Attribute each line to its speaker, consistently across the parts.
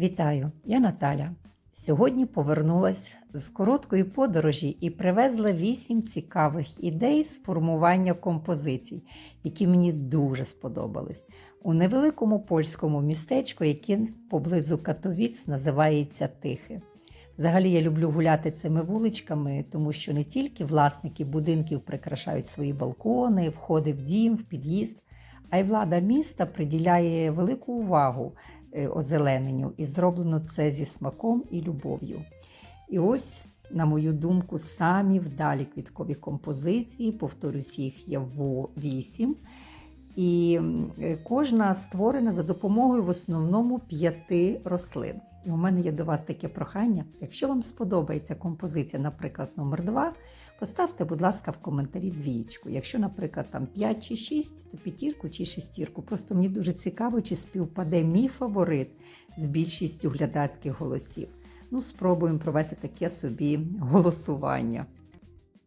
Speaker 1: Вітаю, я Наталя. Сьогодні повернулась з короткої подорожі і привезла вісім цікавих ідей з формування композицій, які мені дуже сподобались. У невеликому польському містечку, яке поблизу Катовіць називається Тихе. Взагалі я люблю гуляти цими вуличками, тому що не тільки власники будинків прикрашають свої балкони, входи в дім, в під'їзд, а й влада міста приділяє велику увагу озелененню, і зроблено це зі смаком і любов'ю. І ось, на мою думку, самі вдалі квіткові композиції, повторюсь, їх є вісім. І е, кожна створена за допомогою в основному п'яти рослин. І у мене є до вас таке прохання. Якщо вам сподобається композиція, наприклад, номер 2, поставте, будь ласка, в коментарі двієчку. Якщо, наприклад, там 5 чи 6, то п'ятірку чи шестірку. Просто мені дуже цікаво, чи співпаде мій фаворит з більшістю глядацьких голосів. Ну, спробуємо провести таке собі голосування.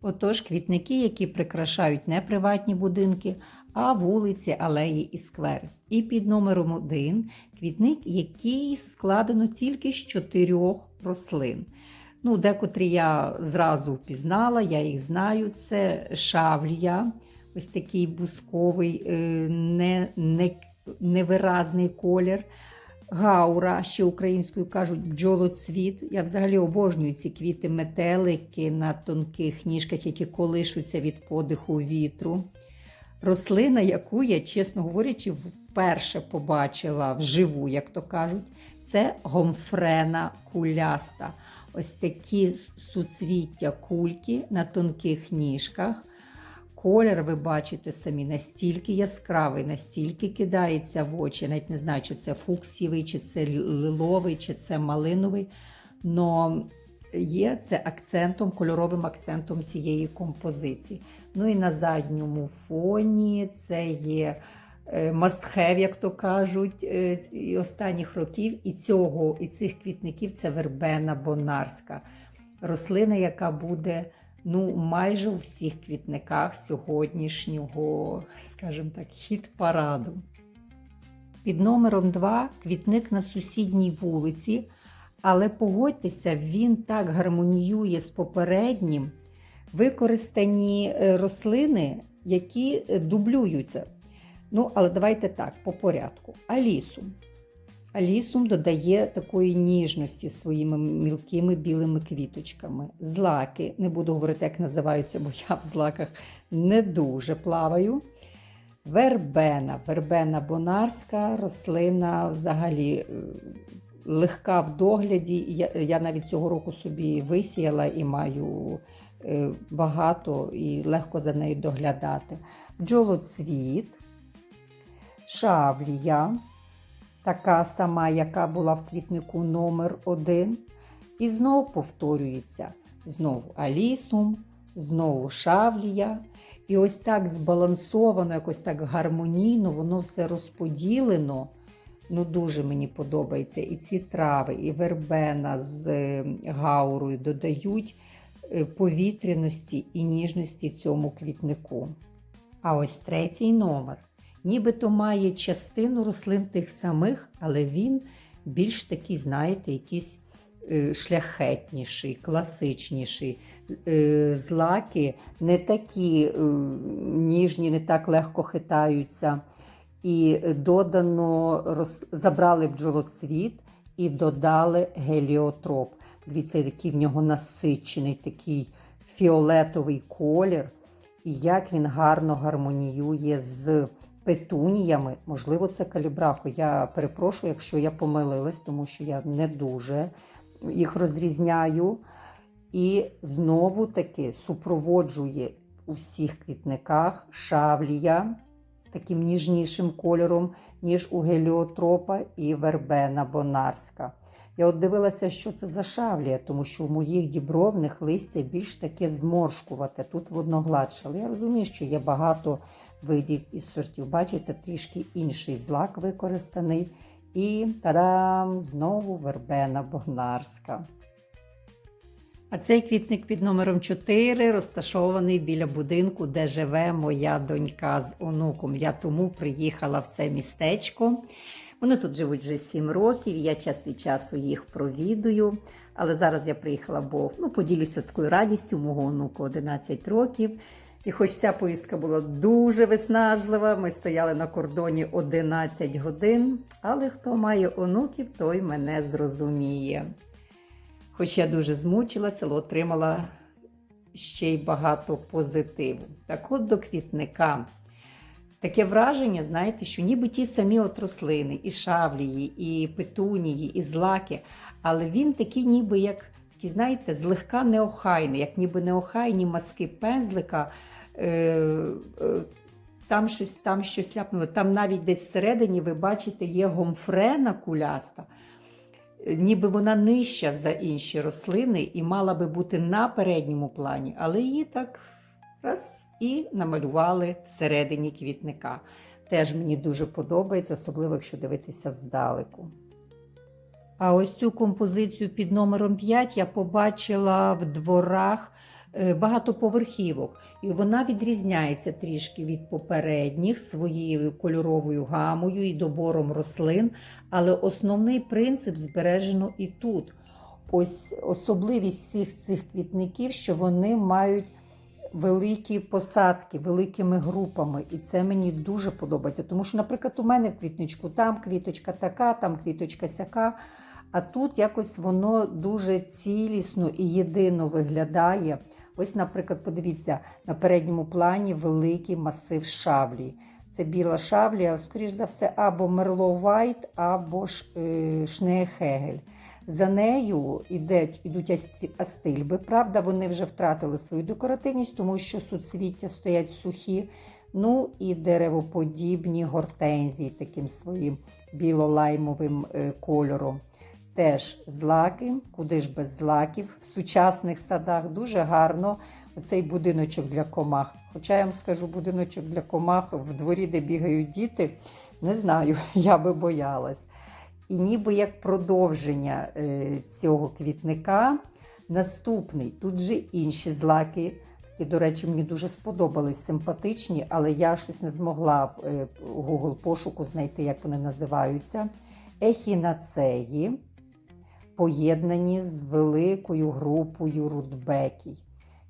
Speaker 1: Отож, квітники, які прикрашають не приватні будинки, а вулиці, алеї і сквери. І під номером 1 квітник, який складено тільки з чотирьох рослин. Ну, декотрі я зразу впізнала, я їх знаю. Це шавлія, ось такий бусковий, е, не, не, невиразний колір. Гаура, ще українською кажуть бджолоцвіт. Я взагалі обожнюю ці квіти метелики на тонких ніжках, які колишуться від подиху вітру. Рослина, яку я, чесно говорячи, вперше побачила вживу, як то кажуть, це гомфрена куляста. Ось такі суцвіття кульки на тонких ніжках. Колір, ви бачите самі, настільки яскравий, настільки кидається в очі. Навіть не знаю, чи це фуксівий, чи це лиловий, чи це малиновий. Но є це акцентом, кольоровим акцентом цієї композиції. Ну і на задньому фоні це є have, як то кажуть, е, і останніх років і цього, і цих квітників це вербена бонарська. Рослина, яка буде ну, майже у всіх квітниках сьогоднішнього, скажімо так, хіт-параду. Під номером 2 квітник на сусідній вулиці, але погодьтеся, він так гармоніює з попереднім. Використані е, рослини, які е, дублюються. Ну, але давайте так, по порядку. Алісум. Алісум додає такої ніжності своїми мілкими білими квіточками. Злаки, не буду говорити, як називаються, бо я в злаках не дуже плаваю. Вербена, вербена бонарська рослина взагалі е, легка в догляді. Я, я навіть цього року собі висіяла і маю е, багато і легко за нею доглядати. Бджолоцвіт, шавлія, така сама, яка була в квітнику номер 1 І знову повторюється: знову алісум, знову шавлія. І ось так збалансовано, якось так гармонійно, воно все розподілено. Ну, дуже мені подобається. І ці трави, і вербена з е, гаурою додають е, повітряності і ніжності цьому квітнику. А ось третій номер. Нібито має частину рослин тих самих, але він більш такий, знаєте, якийсь е, шляхетніший, класичніший. Е, Злаки не такі е, ніжні, не так легко хитаються. І додано роз... забрали бджолоцвіт і додали геліотроп. Дивіться, який в нього насичений такий фіолетовий колір, і як він гарно гармоніює з петуніями. Можливо, це калібрахо. Я перепрошую, якщо я помилилась, тому що я не дуже їх розрізняю. І знову таки супроводжує у всіх квітниках шавлія з таким ніжнішим кольором, ніж у геліотропа і вербена бонарська. Я от дивилася, що це за шавлія, тому що в моїх дібровних листя більш таке зморшкувате, тут воно гладше. Але я розумію, що є багато видів і сортів. Бачите, трішки інший злак використаний. І та-дам! Знову вербена бонарська. А цей квітник під номером 4 розташований біля будинку, де живе моя донька з онуком. Я тому приїхала в це містечко. Вони тут живуть вже 7 років, я час від часу їх провідую. Але зараз я приїхала, бо ну, поділюся такою радістю мого онука 11 років. І хоч ця поїздка була дуже виснажлива, ми стояли на кордоні 11 годин, але хто має онуків, той мене зрозуміє. Хоч я дуже змучилася, але отримала ще й багато позитиву. Так от до квітника. Таке враження, знаєте, що ніби ті самі от рослини, і шавлії, і петунії, і злаки, але він такий, ніби як такий, знаєте, злегка неохайний, як ніби неохайні маски пензлика. Е, е, там щось там щось ляпнуло. Там навіть десь всередині, ви бачите, є гомфрена куляста, Е, ніби вона нижча за інші рослини і мала би бути на передньому плані, але її так раз і намалювали всередині квітника. Теж мені дуже подобається, особливо якщо дивитися здалеку. А ось цю композицію під номером 5 я побачила в дворах багатоповерхівок, і вона відрізняється трішки від попередніх своєю кольоровою гамою і добором рослин, але основний принцип збережено і тут. Ось особливість всіх цих квітників, що вони мають великі посадки, великими групами. І це мені дуже подобається. Тому що, наприклад, у мене квітничку там квіточка така, там квіточка сяка. А тут якось воно дуже цілісно і єдино виглядає. Ось, наприклад, подивіться, на передньому плані великий масив шавлі. Це біла шавлія, скоріш за все, або Мерло Вайт, або Шнеехегель. За нею йдуть, йдуть астильби. Правда, вони вже втратили свою декоративність, тому що суцвіття стоять сухі. Ну і деревоподібні гортензії таким своїм білолаймовим е, кольором. Теж злаки, куди ж без злаків. В сучасних садах дуже гарно оцей будиночок для комах. Хоча я вам скажу, будиночок для комах в дворі, де бігають діти, не знаю, я би боялась. І ніби як продовження е, цього квітника наступний. Тут же інші злаки, які, до речі, мені дуже сподобались, симпатичні, але я щось не змогла в е, Google пошуку знайти, як вони називаються. Ехінацеї, поєднані з великою групою рудбекій.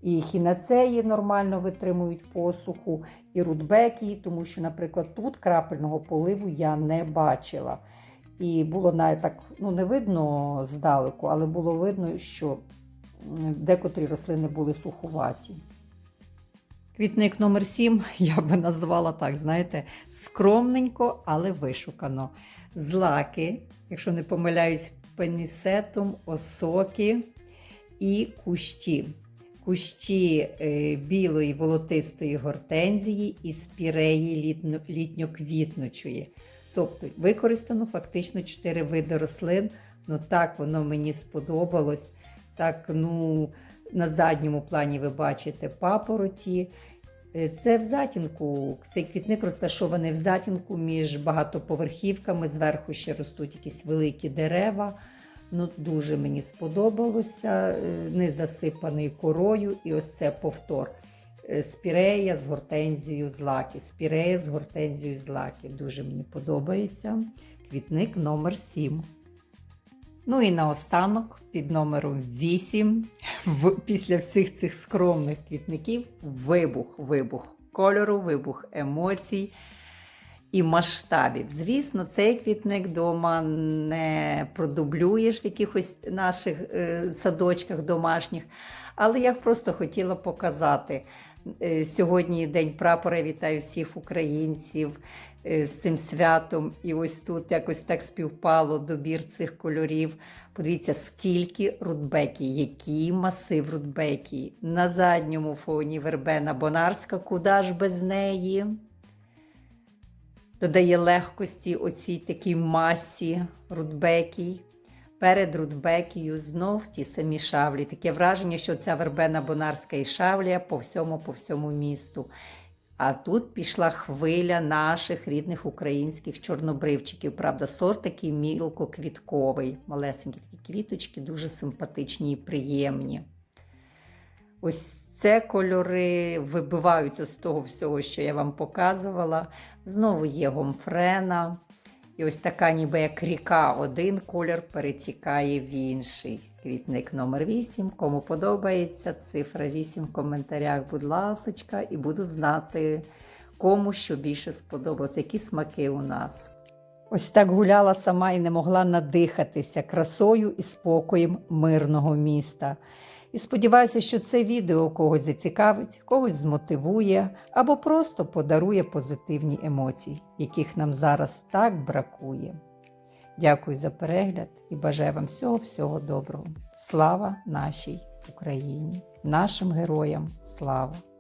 Speaker 1: І хінацеї нормально витримують посуху, і рудбекії, тому що, наприклад, тут крапельного поливу я не бачила. І було навіть так, ну не видно здалеку, але було видно, що декотрі рослини були сухуваті. Квітник номер 7 я би назвала так, знаєте, скромненько, але вишукано. Злаки, якщо не помиляюсь, пенісетом, осоки і кущі. Кущі е, білої волотистої гортензії і спіреї літньоквітночої. Тобто використано фактично чотири види рослин. Ну так воно мені сподобалось. Так, ну, на задньому плані ви бачите папороті. Е, Це в затінку. Цей квітник розташований в затінку між багатоповерхівками. Зверху ще ростуть якісь великі дерева. Ну, дуже мені сподобалося. е, Не засипаний корою, і ось це повтор. Е, Спірея з гортензією злаки. Спірея з гортензією злаки. Дуже мені подобається. Квітник номер 7. Ну і наостанок, під номером 8, в, після всіх цих скромних квітників, вибух, вибух кольору, вибух емоцій і масштабів. Звісно, цей квітник вдома не продублюєш в якихось наших е, садочках домашніх, але я просто хотіла показати. Е, Сьогодні день прапора. Вітаю всіх українців з цим святом. І ось тут якось так співпало добір цих кольорів. Подивіться, скільки рудбекій, який масив рудбекій. На задньому фоні вербена Бонарська, куди ж без неї. Додає легкості оцій такій масі рудбекій. Перед рудбекію знов ті самі шавлі. Таке враження, що ця вербена бонарська і шавлія по всьому, по всьому місту. А тут пішла хвиля наших рідних українських чорнобривчиків. Правда, сорт такий мілкоквітковий, малесенькі такі квіточки, дуже симпатичні і приємні. Ось це кольори вибиваються з того всього, що я вам показувала. Знову є гомфрена, І ось така, ніби як ріка, один колір перетікає в інший. Квітник номер 8. Кому подобається цифра 8 в коментарях, будь ласочка, і буду знати, кому що більше сподобалось, які смаки у нас. Ось так гуляла сама і не могла надихатися красою і спокоєм мирного міста. І сподіваюся, що це відео когось зацікавить, когось змотивує або просто подарує позитивні емоції, яких нам зараз так бракує. Дякую за перегляд і бажаю вам всього-всього доброго. Слава нашій Україні, нашим героям слава!